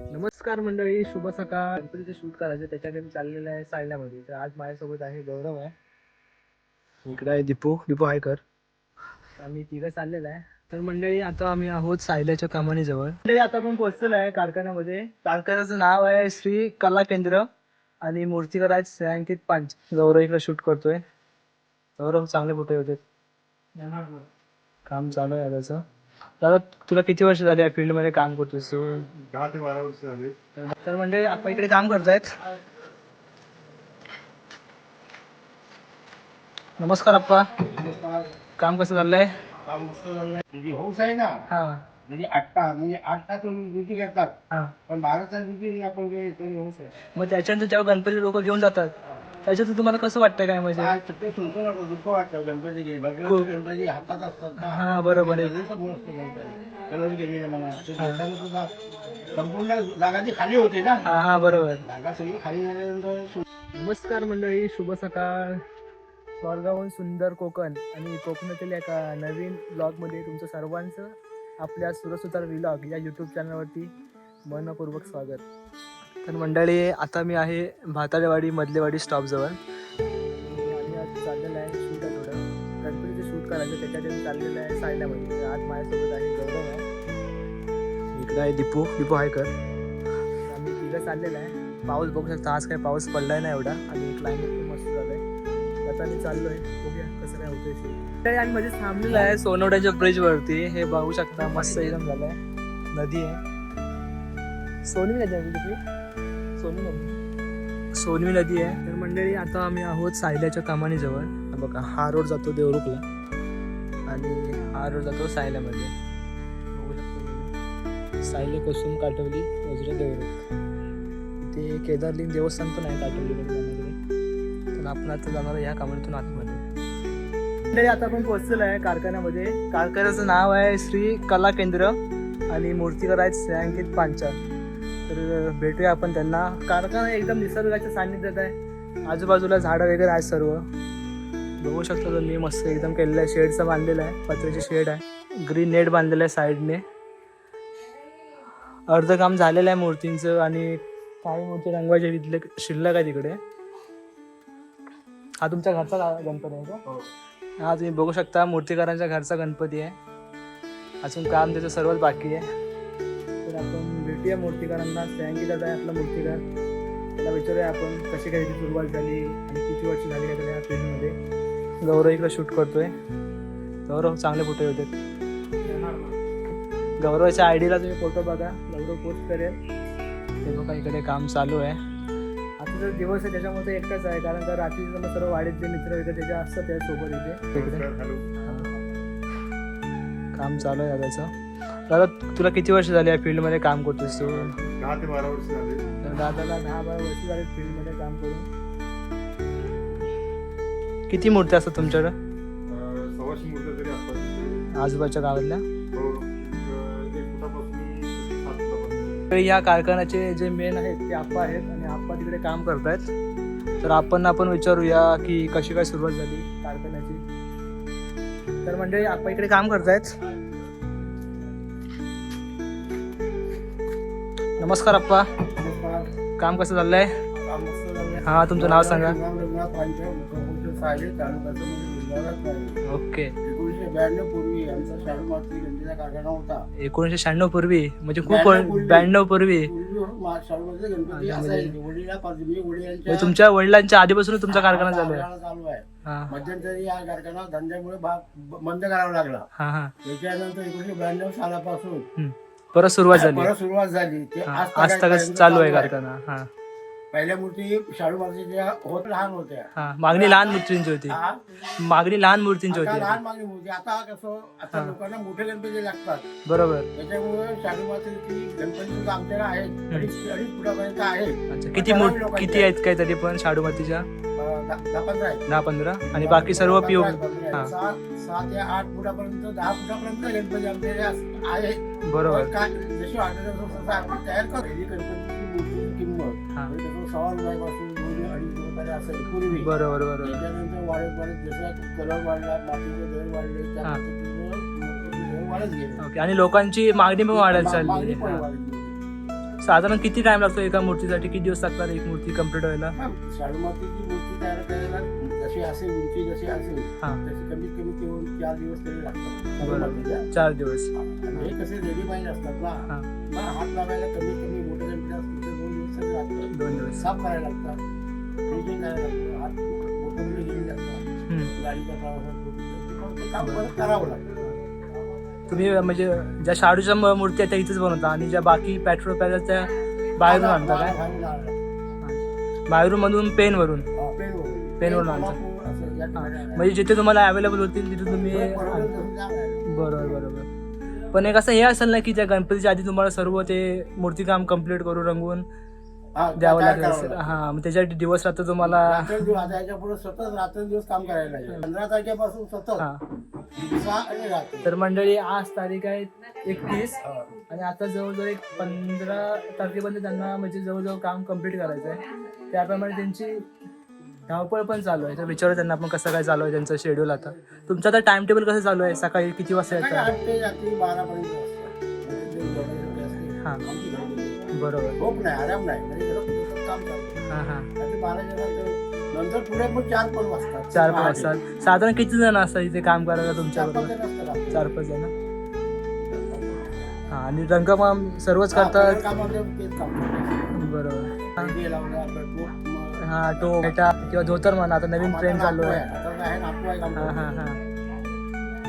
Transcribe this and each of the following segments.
नमस्कार मंडळी शुभ सकाळ. गणपतीचे शूट करायचे त्याच्याकडे चाललेलं आहे सायल्यामध्ये तर आज माझ्यासोबत आहे गौरव आहे. इकडे आहे दीपू. दीपू हाय कर. आम्ही तिघं चाललेलं आहे. तर मंडळी आता आम्ही आहोत सायल्याच्या कामानी जवळ. मंडळी आता आपण पोहोचलेलो आहे कारखान्यामध्ये. कारखान्याचं नाव आहे श्री कला केंद्र आणि मूर्तिकार आहेत श्रेयांकित पांच. गौरव इकडे शूट करतोय. गौरव चांगले फोटो होते काम चालू आहे त्याचं दादा तुला किती वर्ष झाली या फील्डमध्ये काम करतोस तू दहा ते बारा वर्ष झाले. तर म्हणजे आपण इकडे काम करतायत नमस्कार अप्पा. काम कसं चाललंय? काम मस्त. म्हणजे हौस आहे ना? हा. म्हणजे आठटा म्हणजे आठ तास ड्युटी करतात. हा. पण बारा तास ड्युटी आपण जे येतो हौस आहे. मग त्याच्यानंतर जेव्हा गणपती लोक घेऊन जातात त्याच्यात तुम्हाला कसं वाटतं काय म्हणजे? ते दुःख वाटतं. गणपती घे. गणपती हातात असतात ना. हा बरोबर आहे. गणपती समोर असतो गणपती. गणपती गेलेले म्हणा ते देताना सुद्धा संपूर्ण जागा ती खाली होती ना? हा हा बरोबर. जागा सगळी खाली झाल्यानंतर नमस्कार मंडळी शुभ सकाळ. स्वर्गाहून सुंदर कोकण आणि कोकणातील एका नवीन ब्लॉगमध्ये तुमचं सर्वांचं आपल्या सुरसुतार विलॉग या यूट्यूब चॅनलवरती मनपूर्वक स्वागत. तर मंडळी आता मी आहे भाताडेवाडी मधलेवाडी स्टॉपजवळ आणि आज चाललेलं आहे शूट आहे थोडं. गणपतीचं शूट करायचं त्याच्यासाठी चाललेलं आहे सायल्यामध्ये. आज माझ्यासोबत आहे गौरव आहे. इकडं आहे दीपू. दीपू आहे कर. आम्ही तिघं चाललेलं आहे. पाऊस बघू शकता आज काही पाऊस पडलाय नाही एवढा. आणि क्लायमेट पण मस्त आहे आता मी चाललोय. बघूया कसं काय होतंय ते. तरी आम्ही मध्ये थांबलेलं आहे सोनवड्याच्या ब्रिजवरती हे बघू शकता मस्त एकदम झालंय. नदी आहे. सोनी नदी आहे कुठली सोनू नदी सोनवी नदी आहे. तर मंडळी आता आम्ही आहोत सायल्याच्या कामानी जवळ. बघा हा रोड जातो देवरुखला. आणि हा रोड जातो सायल्यामध्ये. बघू कसून सायले कोसून काटवली वज्र देवरुख. इथे केदारलिंग देवस्थान पण आहे काटवली तर आपण आता जाणार आहे ह्या कामातून आतमध्ये. मंडळी आता आपण पोहोचलेलो आहे कारखान्यामध्ये. कारखान्याचं नाव आहे श्री कला केंद्र आणि मूर्तिकार आहेत श्रेयांकित पांचाल. तर भेटूया आपण त्यांना. कारखाना एकदम निसर्गाच्या सान्निध्यात आहे. आजूबाजूला झाडं वगैरे आहेत सर्व. बघू शकता तुम्ही मस्त एकदम केलेलं आहे. शेडचं बांधलेलं आहे. पत्र्याची शेड आहे. ग्रीन नेट बांधलेलं आहे साईडने अर्ध काम झालेलं आहे मूर्तींचं आणि काही मूर्ती रंगवायचे तिथले शिल्लक आहे तिकडे. हा तुमच्या घरचा गणपती आहे का? हा तुम्ही बघू शकता मूर्तिकारांच्या घरचा गणपती आहे. अजून काम त्याचं सर्वच बाकी आहे. तर आपण भेटूया मूर्तिकारांना. श्रेयांकी दादा आहे आपला मूर्तिकार. त्याला विचारूया आपण कशी काय सुरुवात झाली आणि किती वर्ष झाली आहे या फील्डमध्ये. गौरव इकडे शूट करतोय. गौरव चांगले फोटो होते गौरवच्या आयडीला तुम्ही फोटो बघा. गौरव पोस्ट करेल. ते बघा इकडे काम चालू आहे. आता तर दिवस आहे त्याच्यामुळे तो एकटाच आहे. कारण का रात्री मग सर्व वाडीतले मित्र वगैरे त्याचे असतात त्यासोबत इथे. काम चालू आहे दादाचं दादा तुला किती वर्ष झाली या फील्डमध्ये काम करतोस तू? दहा ते बारा वर्ष झाले. तर दादाला दहा बारा वर्ष झाली फील्डमध्ये काम करून. किती मूर्त्या असतात तुमच्याकडे? अं, सव्वाशे मूर्त्या तरी असतात आजूबाजूच्या गावातल्या? हो. अं, एक फुटापासून सात फुटापर्यंत तर या कारखान्याचे जे मेन आहेत ते आप्पा आहेत आणि आप्पा तिकडे काम करतायत. तर आपण आपण विचारूया की कशी काय सुरुवात झाली कारखान्याची. तर म्हणजे आप्पा इकडे काम करतायत. नमस्कार आप्पा काम कसं चाललंय. हा तुमचं नाव सांगा. म्हणजे. ओके. एकोणीसशे शहाण्णव पूर्वी म्हणजे खूप ब्याण्णव पूर्वी. ब्याण्णव पूर्वी. पूर्वी मा- शाडूमध्ये गणपती अच्छा, असायचे. वडिलापासून मी वडिलांच्या म्हणजे तुमच्या वडिलांच्या आधीपासून तुमचा कारखाना चालू आहे. हा. मध्यंतरी या कारखाना धंद्यामुळे बंद करावा लागला. हा हा. त्याच्यानंतर एकोणीसशे ब्याण्णव सालापासून. परत सुरुवात झाली. परत सुरुवात झाली. ते हा, आज आज तक चालू आहे कारखाना हा. पहिल्या मूर्ती शाडू मातीच्या होत लहान होत्या. हा मागणी लहान मूर्तींची होती. मागणी लहान मूर्तींची आता होती. लहान मागणी मूर्ती. आता कसं आता. लोकांना मोठे गणपती लागतात. बरोबर. त्याच्यामुळे शाडू मातीची गणपती सुद्धा आमच्याकडे आहेत अडीच अडीच फुटापर्यंत आहेत अच्छा किती किती आहेत काय तरी पण शाडू मातीच्या? दहा पंधरा आहेत दहा पंधरा? आणि बाकी सर्व पिओ पंधरा आहेत, पंधरा हा. आहेत. सहा सहा ते आठ फुटापर्यंत दहा फुटापर्यंत गणपती आमच्याकडे अस- आहेत बरोबर. काय जशी ऑर्डर तसं तयार करतो. पहिली गणपतीची मूर्तीची किंमत. हा. म्हणजे तसं सव्वा रुपयापासून दोन अडीच रुपयाला असेल पूर्वी. बरोबर बरोबर. त्याच्यानंतर वाढत वाढत जसं कलर वाढला मातीचे दर वाढले त्या हा. पद्धतीनं मूर्तीचे दर वाढत गेले. ओके. आणि लोकांची मागणी पण वाढायला मागणी चालली पण हा. वाढत गेली. साधारण किती टाइम लागतो एका मूर्तीसाठी? किती दिवस लागतात एक मूर्ती कंप्लीट व्हायला? शाडूमातीची मूर्ती तयार करायला जशी असेल उंची जशी असेल हा. तशी कमीत कमी ते चार दिवस तरी लागतात. चार दिवस. आणि हे कसे रेडीमेड असतात ना? हा. मला हात लावायला कमीत कमी मोठे जण असतील तर दोन दिवस तरी लागतात. दोन दिवस. साफ करायला लागतात. करायला लागतं. हात मोठे मोठे हम्म. गाडीचा प्रवासात पण ते काम परत करावं लागतं. तुम्ही म्हणजे ज्या शाडूच्या म- मूर्ती आहेत त्या इथेच बनवता आणि ज्या बाकी पेट्रोल त्या बाहेरून आणता काय? बाहेरून आणतात. बाहेरून मधून पेन वरून पेनवरून. पेनवरून पेन, आणतात. कोल्हापूर असं या ठिकाणी आणतात. म्हणजे जिथे तुम्हाला अवेलेबल होतील तिथे तुम्ही. बरोबर बरोबर पण एक असं हे असेल ना की त्या गणपतीच्या आधी तुम्हाला सर्व ते मूर्तीकाम कंप्लीट करून रंगवून द्यावं लागेल असेल. हा मग त्याच्यासाठी दिवस रात्र तुम्हाला रात्रंदिवस आता याच्यापुढे सतत रात्रंदिवस काम करायला लागेल पंधरा तारखेपासून सतत हा दिवसा आणि रात्री तर मंडळी आज तारीख आहे एकतीस. आणि आता जवळजवळ एक पंधरा तारखेपर्यंत त्यांना म्हणजे जवळजवळ काम कंप्लीट करायचं आहे त्याप्रमाणे त्यांची धावपळ पण चालू आहे. तर विचारू त्यांना आपण कसं काय चालू आहे त्यांचं शेड्यूल आता. तुमचं आता टाइम टेबल कसं चालू आहे? सकाळी किती वाजता सकाळी येतं आठ ते रात्री बारापर्यंत असतं. ते झोपायची असते. हा. बरोबर. झोप नाही आराम नाही. म्हणजे हां हां. नंतर पुढे चार पण वाजतात. चार पाच पहाटे. वाजता साधारण किती जण असतात इथे काम करायला चार तुमच्या पाच बरोबर? जण असतात आपले. चार पाच जण. हां आणि रंगकाम सर्वच करतात. बरोबर. हा टो बेटा किंवा धोतर म्हणा आता नवीन ट्रेंड चालू आहे. हा हा. हा.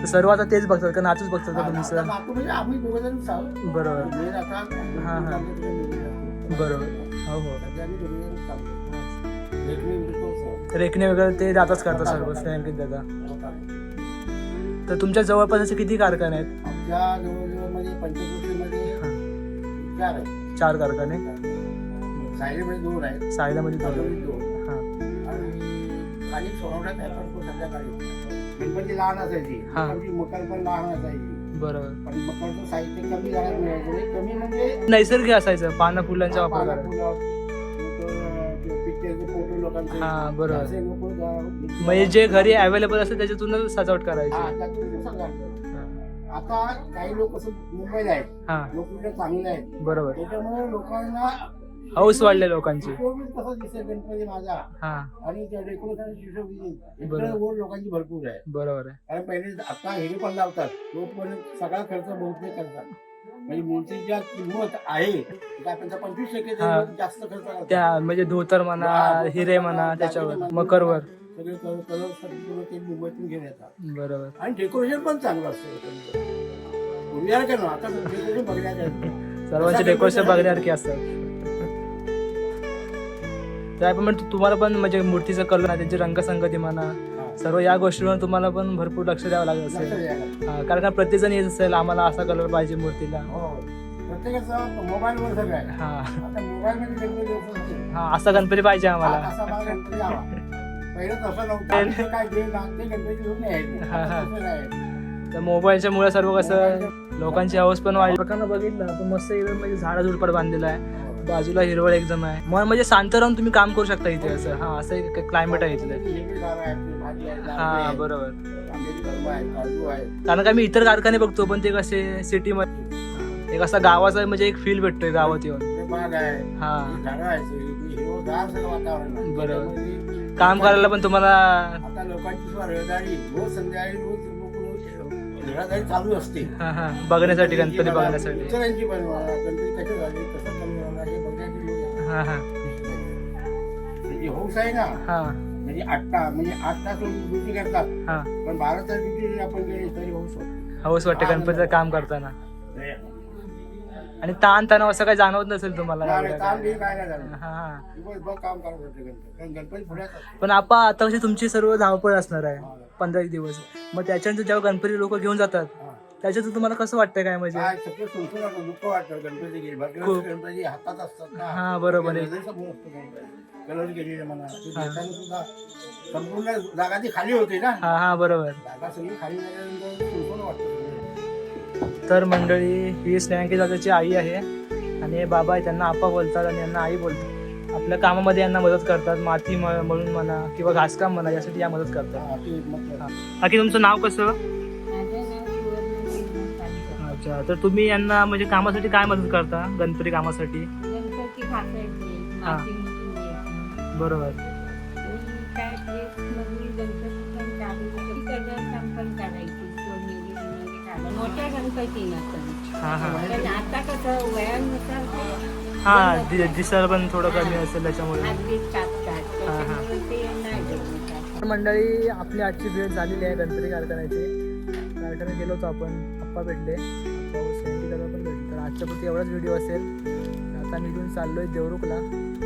सर्व आता तेच बघतात का? नातूच बघतात का तुम्ही आता सर? नातू म्हणजे. बरोबर. हा, हा. बरोबर. हो हो. रेखणे वगैरे ते जातच करतात सर्व स्नेहांकित दादा. तर तुमच्या जवळपास असे किती कारखाने आहेत? म्हणजे आहेत. चार कारखाने? सायलीमध्ये दोन आहेत. सायलामध्ये दोन. खाली सोनवण्यात आहे पण तो संध्याकाळी. गणपती लहान असायची. हा. आमची मकर पण लहान असायची. बरोबर. पण मकरचं साहित्य कमी झालं मिळायचं म्हणजे कमी म्हणजे नैसर्गिक असायचं पानं फुलांचा वापर करायचा हा बरोबर. म्हणजे जे घरी अवेलेबल असेल त्याच्यातूनच सजावट करायची. आता काही लोक असं मुंबईला आहेत. हा. लोक इकडे चांगले आहेत. बरोबर. त्याच्यामुळे लोकांना हाऊस वाढले लोकांची. शिशोबीज कसा दिसेल गणपती माझा. हा. आणि त्या डेकोरेशन शिशोबीज इकडे बरोबर. ओढ लोकांची भरपूर आहे. बरोबर आहे. कारण पहिले आता हे पण लावतात तो पण सगळा खर्च बहुतेक करतात. म्हणजे मूर्तीच्या किंमत आहे त्या पंचवीस टक्के हा. जास्त खर्च करतात. त्या म्हणजे धोतर म्हणा हिरे म्हणा त्याच्यावर मकरवर. सगळे कलर कलर ते मुंबईतून घेऊन येतात. बरोबर. आणि डेकोरेशन पण चांगलं असतं. पूर्वी आहे का ना? आता डेकोरेशन बघण्यात आहे सर्वांचे डेकोरेशन बघण्यासारखे असतात. त्याप्रमाणे तुम्हाला पण म्हणजे मूर्तीचं कलर त्यांची रंगसंगती म्हणा. सर्व या गोष्टींवर तुम्हाला पण भरपूर लक्ष द्यावं लागत असेल. हा, कारण का प्रत्येक जण येत असेल आम्हाला असा कलर पाहिजे मूर्तीला हो हा असं. हा गणपती पाहिजे आम्हाला. हा, हा. तर मोबाईलच्या मुळे सर्व कसं लोकांची हौस पण वाढली बघितलं आपण मस्त एकदम म्हणजे झाडा झुडपड बांधलेला आहे बाजूला हिरवळ एकदम आहे. मन म्हणजे शांत राहून तुम्ही काम करू शकता इथे असं. हा असं एक क्लायमेट आहे इथलं. हे हा बरोबर. कारण का मी इतर कारखाने बघतो पण ते कसे सिटीमध्ये एक असा गावाचा म्हणजे एक फील भेटतोय गावात येऊन. हा. बरोबर. काम करायला पण तुम्हाला आता लोकांची चालू असते बघण्यासाठी. गणपती बघण्यासाठी. हा हा. म्हणजे हौस आहे ना. हा. म्हणजे आठ तास म्हणजे आठ तास ड्युटी करतात. हा. पण बारा तास ड्युटी जरी आपण केली तरी हौस होते हौस वाटते गणपतीचं काम करताना. आणि ताण तणाव असं काही जाणवत नसेल तुम्हाला? नाही, एवढं ताण काय. बिन काय नाही झालं हा. दिवसभर काम करत होते गणपती. कारण गणपती पुण्यात असतो. पण आपण आता कशी तुमची सर्व धावपळ असणार आहे. पंधरा एक दिवस. मग त्याच्यानंतर जेव्हा गणपती लोक घेऊन जातात हा. त्याच्यात तुम्हाला कसं वाटतंय काय म्हणजे? काय सगळं सुनसून वाटतं, दुःख वाटतं. गणपती गेली बाकी खूप. गणपती हातात असतात ना. हा बरोबर आहे. नजरेसमोर असतो गणपती. कलर गेलेले म्हणा. ते हा. देताना सुद्धा संपूर्ण जागा ती खाली होती ना. हा हा बरोबर. जागा सगळी खाली झाल्यानंतर वाटतं तर मंडळी ही स्नेहांकी दादाची आई आहे. आणि हे बाबा आहे त्यांना आपा बोलतात आणि यांना आई बोलतात. आपल्या कामामध्ये यांना मदत करतात. माती म- मळून म्हणा किंवा घासकाम म्हणा यासाठी या मदत करतात. हा, ते मग बाकी तुमचं नाव कसं? अच्छा तर तुम्ही यांना म्हणजे कामासाठी काय मदत करता? गणपती कामासाठी? की घासायचे हा. माती मुरून द्यायची. बरोबर. आणि काय ड्रेस मधून गणपती पण. मोठ्या हा हा. पण आता कसं वयानुसार ते हा दि- दिसायला पण थोडं कमी असेल त्याच्यामुळे. हातबीत कापतात हा, हा. त्याच्यामुळे ते नाही जमत. आता. तर मंडळी आपली आजची भेट झालेली आहे गणपती कारखान्याची. कारखान्यात गेलो होतो आपण आप्पा भेटले. आजच्यापुरती एवढाच व्हिडिओ असेल. आता निघून चाललोय देवरुखला.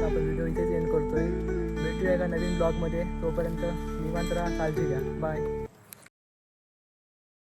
आपण व्हिडिओ इथेच एंड आहे भेटूया एका नवीन ब्लॉगमध्ये तोपर्यंत निवांत राहा काळजी घ्या. बाय